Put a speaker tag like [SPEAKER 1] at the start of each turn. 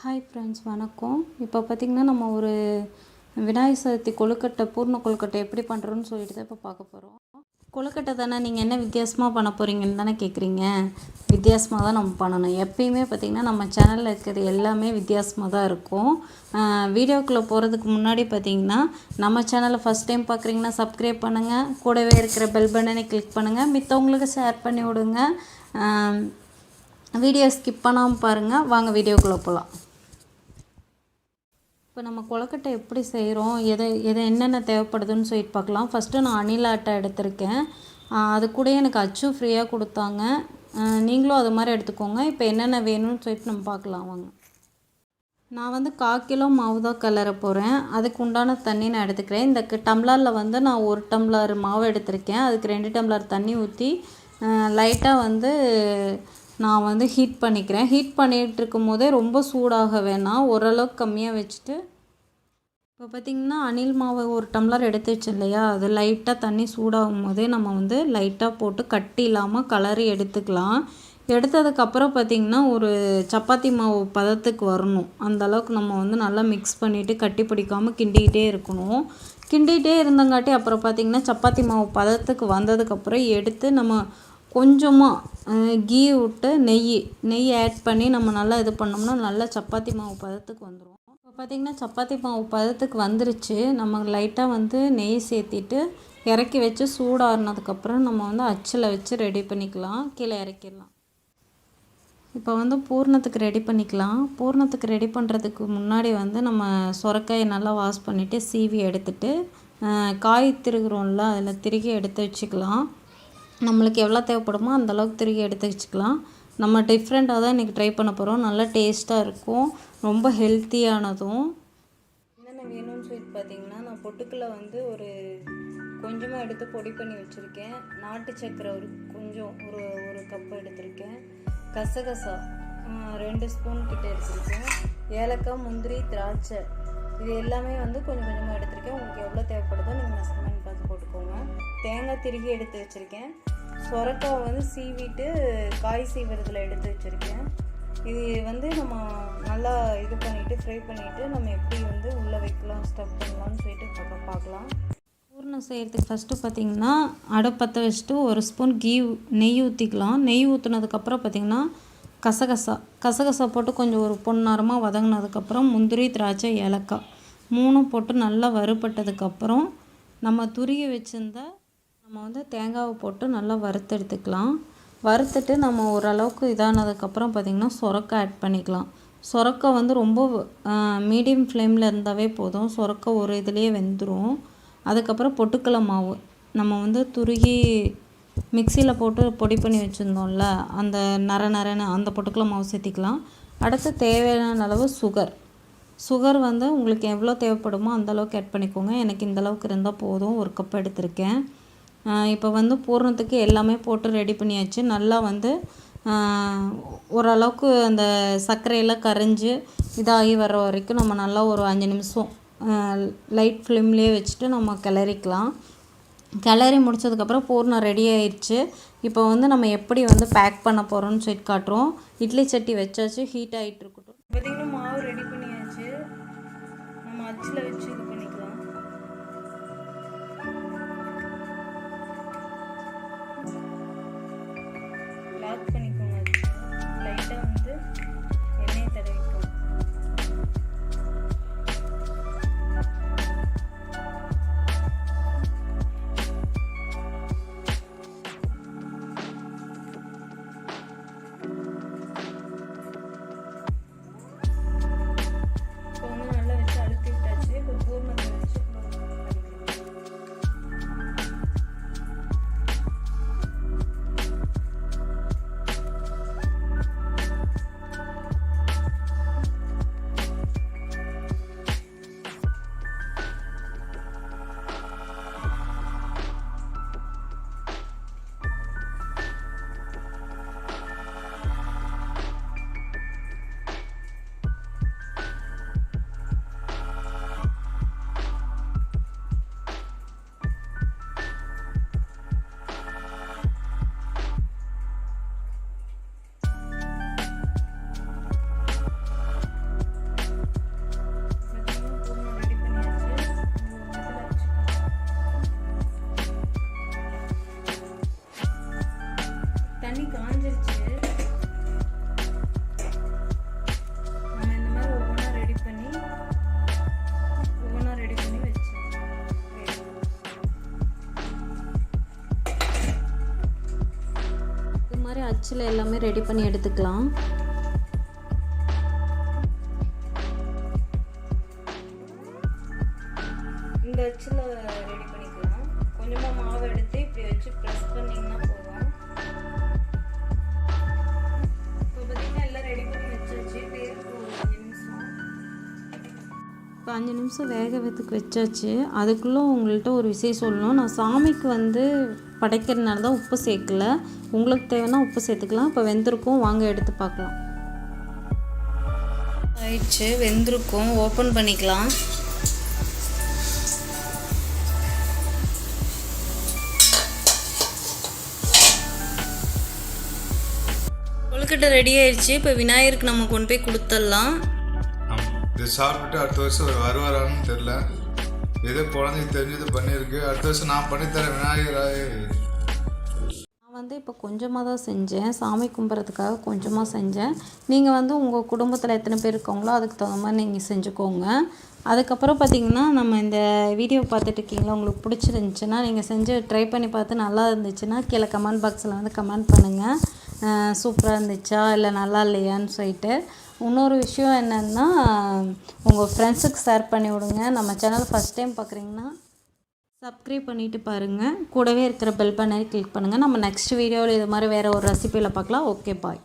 [SPEAKER 1] Hi friends வணக்கம். இப்போ பார்த்திங்கன்னா நம்ம ஒரு விநாயகர் சதுர்த்தி கொழுக்கட்டை பூர்ண கொழுக்கட்டை எப்படி பண்ணுறோன்னு சொல்லிட்டு தான் இப்போ பார்க்க போகிறோம் கொழுக்கட்டை தானே நீங்கள் என்ன வித்தியாசமாக பண்ண போகிறீங்கன்னு தானே கேட்குறீங்க வித்தியாசமாக தான் நம்ம பண்ணணும். எப்பயுமே பார்த்திங்கன்னா நம்ம சேனலில் இருக்கிறது எல்லாமே வித்தியாசமாக தான் இருக்கும். வீடியோக்குள்ளே போகிறதுக்கு முன்னாடி பார்த்திங்கன்னா நம்ம சேனலை ஃபஸ்ட் டைம் பார்க்குறீங்கன்னா சப்ஸ்கிரைப் பண்ணுங்கள் கூடவே இருக்கிற பெல் பட்டனை கிளிக் பண்ணுங்கள் மித்தவங்களுக்கு ஷேர் பண்ணி விடுங்க. வீடியோ ஸ்கிப் பண்ணாமல் பாருங்கள் வாங்க வீடியோக்குள்ளே போகலாம் இப்போ நம்ம கொழக்கட்டை எப்படி செய்கிறோம் எதை எதை என்னென்ன தேவைப்படுதுன்னு சொல்லிட்டு பார்க்கலாம். ஃபஸ்ட்டு நான் அணில் அட்டை எடுத்திருக்கேன். அது கூட எனக்கு அச்சும் ஃப்ரீயாக கொடுத்தாங்க. நீங்களும் அது மாதிரி எடுத்துக்கோங்க. இப்போ என்னென்ன வேணும்னு சொல்லிட்டு நம்ம பார்க்கலாம் வாங்க. நான் வந்து கால் கிலோ மாவு தான் கிளற போகிறேன் அதுக்கு உண்டான தண்ணி நான் எடுத்துக்கிறேன். இந்த டம்ளரில் வந்து நான் ஒரு டம்ளர் மாவு எடுத்திருக்கேன். அதுக்கு ரெண்டு டம்ளர் தண்ணி ஊற்றி லைட்டாக வந்து நான் வந்து ஹீட் பண்ணிக்கிறேன். ஹீட் பண்ணிகிட்டு இருக்கும் போதே ரொம்ப சூடாக வேணாம் ஓரளவுக்கு கம்மியாக வச்சுட்டு இப்போ பார்த்திங்கன்னா அணில் மாவு ஒரு டம்ளர் எடுத்து வச்சு இல்லையா அது லைட்டாக தண்ணி சூடாகும் போதே நம்ம வந்து லைட்டாக போட்டு கட்டி இல்லாமல் கலரி எடுத்துக்கலாம். எடுத்ததுக்கப்புறம் பார்த்திங்கன்னா ஒரு சப்பாத்தி மாவு பதத்துக்கு வரணும். அந்த அளவுக்கு நம்ம வந்து நல்லா மிக்ஸ் பண்ணிவிட்டு கட்டி பிடிக்காமல் கிண்டிக்கிட்டே இருக்கணும். கிண்டிகிட்டே இருந்தங்காட்டி அப்புறம் பார்த்திங்கன்னா சப்பாத்தி மாவு பதத்துக்கு வந்ததுக்கப்புறம் எடுத்து நம்ம கொஞ்சமாக கீ விட்டு நெய் நெய் ஆட் பண்ணி நம்ம நல்லா இது பண்ணோம்னா நல்லா சப்பாத்தி மாவு பதத்துக்கு வந்துடும் இப்போ பார்த்திங்கன்னா சப்பாத்தி மாவு பதத்துக்கு வந்துருச்சு. நம்ம லைட்டாக வந்து நெய் சேர்த்திட்டு இறக்கி வச்சு சூடாறினதுக்கப்புறம் நம்ம வந்து அச்சில் வச்சு ரெடி பண்ணிக்கலாம். கீழே இறக்கிடலாம். இப்போ வந்து பூர்ணத்துக்கு ரெடி பண்ணிக்கலாம். பூர்ணத்துக்கு ரெடி பண்ணுறதுக்கு முன்னாடி வந்து நம்ம சொரக்காயை நல்லா வாஷ் பண்ணிவிட்டு சீவி எடுத்துட்டு காய் திருகுறோம்ல அதில் திருகி எடுத்து வச்சுக்கலாம். நம்மளுக்கு எவ்வளோ தேவைப்படுமோ அந்தளவுக்கு திருகி எடுத்து வச்சுக்கலாம். நம்ம டிஃப்ரெண்ட்டாக தான் இன்றைக்கி ட்ரை பண்ண போகிறோம் நல்லா டேஸ்ட்டாக இருக்கும். ரொம்ப ஹெல்த்தியானதும் என்னென்ன வேணும்னு சொல்லிட்டு பார்த்தீங்கன்னா நான் பொட்டுக்களை வந்து ஒரு கொஞ்சமாக எடுத்து பொடி பண்ணி வச்சுருக்கேன். நாட்டு சக்கரை ஒரு கொஞ்சம் ஒரு ஒரு கப்பு எடுத்திருக்கேன். கசகசா ரெண்டு ஸ்பூன் கிட்ட எடுத்திருக்கேன். ஏலக்காய் முந்திரி திராட்சை இது எல்லாமே வந்து கொஞ்சம் கொஞ்சமாக எடுத்திருக்கேன். உங்களுக்கு எவ்வளோ தேவைப்படுதோ நீங்கள் மெஷர்மெண்ட் பார்த்து போட்டுக்கோங்க. தேங்காய் திருகி எடுத்து வச்சுருக்கேன். சொரக்காய் வந்து சீவிட்டு காய் சீவுறதுல எடுத்து வச்சுருக்கேன். இது வந்து நம்ம நல்லா இது பண்ணிவிட்டு ஃப்ரை பண்ணிவிட்டு நம்ம எப்படி வந்து உள்ளே வைக்கலாம் ஸ்டஃப் பண்ணலாம்னு சொல்லிட்டு பார்க்க பார்க்கலாம். பூர்ணம் செய்கிறதுக்கு ஃபஸ்ட்டு பார்த்தீங்கன்னா பற்ற வச்சுட்டு ஒரு ஸ்பூன் கீ நெய் ஊற்றிக்கலாம் நெய் ஊற்றுனதுக்கப்புறம் பார்த்திங்கன்னா கசகசா கசகசா போட்டு கொஞ்சம் ஒரு பொன்னாரமாக வதங்கினதுக்கப்புறம் முந்திரி திராட்சை ஏலக்காய் மூணும் போட்டு நல்லா வறுபட்டதுக்கப்புறம் நம்ம துருகி வச்சுருந்தா நம்ம வந்து தேங்காவை போட்டு நல்லா வறுத்தெடுத்துக்கலாம் வறுத்துட்டு நம்ம ஓரளவுக்கு இதானதுக்கப்புறம் பார்த்திங்கன்னா சொரக்காய் ஆட் பண்ணிக்கலாம். சொரக்காய் வந்து ரொம்ப மீடியம் ஃப்ளேமில் இருந்தாவே போதும். சொரக்காய் ஒரு இதுலேயே வெந்துடும் அதுக்கப்புறம் பொட்டுக்கலை மாவு. நம்ம வந்து துருகி மிக்சியில் போட்டு பொடி பண்ணி வச்சுருந்தோம்ல அந்த நர நரன்னு அந்த பொட்டுக்கலை மாவு சேர்த்திக்கலாம். அடுத்து தேவையான அளவு சுகர் சுகர் வந்து உங்களுக்கு எவ்வளோ தேவைப்படுமோ அந்த அளவுக்கு ஆட் பண்ணிக்கோங்க. எனக்கு இந்த அளவுக்கு இருந்தால் போதும். ஒரு கப் எடுத்திருக்கேன். இப்போ வந்து பூரணத்துக்கு எல்லாமே போட்டு ரெடி பண்ணியாச்சு. நல்லா வந்து ஓரளவுக்கு அந்த சர்க்கரையெல்லாம் கரைஞ்சி இதாகி வர வரைக்கும் நம்ம நல்லா ஒரு அஞ்சு நிமிஷம் லைட் ஃப்ளேம்லேயே வச்சுட்டு நம்ம கிளறிக்கலாம். கிளறி முடிச்சதுக்கப்புறம் பூர்ணம் ரெடி ஆயிடுச்சு இப்போ வந்து நம்ம எப்படி வந்து பேக் பண்ண போகிறோம்னு சொல்லி காட்டுறோம். இட்லி சட்டி வச்சாச்சு ஹீட் ஆகிட்டு இருக்கட்டும். பார்த்திங்கன்னா மாவு ரெடி பண்ணியாச்சு. நம்ம அச்சில் வச்சு லாக் பண்ணிக்கோங்க அச்சில் எல்லாமே ரெடி பண்ணி எடுத்துக்கலாம். இந்த அச்சில் அஞ்சு நிமிஷம் வேக வைத்துக்கு வச்சாச்சு. அதுக்குள்ளே உங்கள்கிட்ட ஒரு விஷயம் சொல்லணும். நான் சாமிக்கு வந்து படைக்கிறதுனால தான் உப்பு சேர்க்கல. உங்களுக்கு தேவைன்னா உப்பு சேர்த்துக்கலாம். இப்போ வெந்திருக்கும். வாங்க எடுத்து பார்க்கலாம். ஆயிடுச்சு. வெந்திருக்கும். ஓப்பன் பண்ணிக்கலாம். கொழுக்கட்டை ரெடி ஆயிடுச்சு. இப்போ விநாயகருக்கு நம்ம கொண்டு போய் கொடுத்துடலாம்.
[SPEAKER 2] இதை சாப்பிட்டுட்டு அடுத்த வருஷம் வருவாரான்னு தெரில ஏதோ குழந்தைக்கு தெரிஞ்சது பண்ணியிருக்கு. அடுத்த வருஷம் நான் பண்ணித்தரேன் விநாயகராய்
[SPEAKER 1] நான் வந்து இப்போ கொஞ்சமாக தான் செஞ்சேன். சாமி கும்பிட்றதுக்காக கொஞ்சமாக செஞ்சேன். நீங்கள் வந்து உங்கள் குடும்பத்தில் எத்தனை பேர் இருக்காங்களோ அதுக்கு தகுந்த மாதிரி நீங்கள் செஞ்சுக்கோங்க. அதுக்கப்புறம் பார்த்தீங்கன்னா நம்ம இந்த வீடியோ பார்த்துட்டு இருக்கீங்களா? உங்களுக்கு பிடிச்சிருந்துச்சுன்னா நீங்கள் செஞ்சு ட்ரை பண்ணி பார்த்து நல்லா இருந்துச்சுன்னா கீழே கமெண்ட் பாக்ஸில் வந்து கமெண்ட் பண்ணுங்கள் சூப்பராக இருந்துச்சா? இல்லை நல்லா இல்லையான்னு சொல்லிட்டு. இன்னொரு விஷயம் என்னென்னா உங்கள் ஃப்ரெண்ட்ஸுக்கு ஷேர் பண்ணி விடுங்க. நம்ம சேனல் ஃபஸ்ட் டைம் பார்க்குறீங்கன்னா சப்ஸ்கிரைப் பண்ணிவிட்டு பாருங்கள் கூடவே இருக்கிற பெல் பண்ணி கிளிக் பண்ணுங்கள் நம்ம நெக்ஸ்ட் வீடியோவில் இது மாதிரி வேறு ஒரு ரெசிபியில் பார்க்கலாம் ஓகே பாய்